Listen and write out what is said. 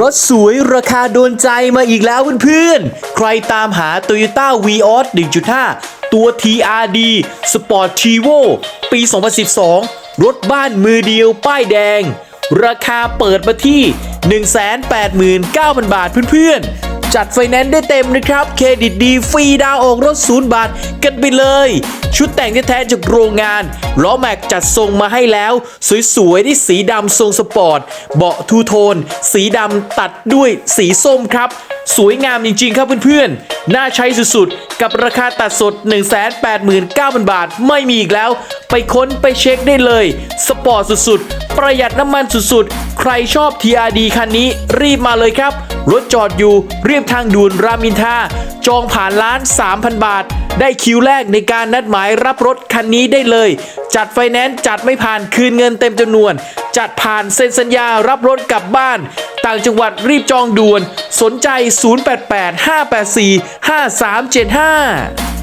รถสวยราคาโดนใจมาอีกแล้วเพื่อนๆ ใครตามหา Toyota Vios 1.5 ตัว TRD Sport Tivo ปี 2012 รถบ้านมือเดียวป้ายแดง ราคาเปิดมาที่ 189,000 บาทเพื่อนๆ จัดไฟแนนซ์ได้เต็มนะครับ เครดิตดีฟรีดาวออกรถศูนย์บาทกันไปเลย ชุดแต่งแท้จากโรงงานล้อแม็กจัดทรงมาให้แล้ว สวยๆที่สีดำทรงสปอร์ต เบาะทูโทน สีดำตัดด้วยสีส้มครับ สวยงามจริงๆครับเพื่อนๆ น่าใช้สุดๆ กับราคาตัดสด 189,000 บาท ไม่มีอีกแล้ว ไปค้นไปเช็คได้เลย สปอร์ตสุดๆ ประหยัดน้ำมันสุดๆ ใครชอบ TRD คันนี้รีบมาเลยครับ รถจอดอยู่เรียบทางด่วนรามินทาจองผ่านร้าน 3,000 บาท ได้คิวแรกในการนัดหมายรับรถคันนี้ได้เลย จัดไฟแนนซ์จัดไม่ผ่านคืนเงินเต็มจำนวน จัดผ่านเซ็นสัญญารับรถกลับบ้าน ต่างจังหวัดรีบจองด่วน สนใจ 088 584 5375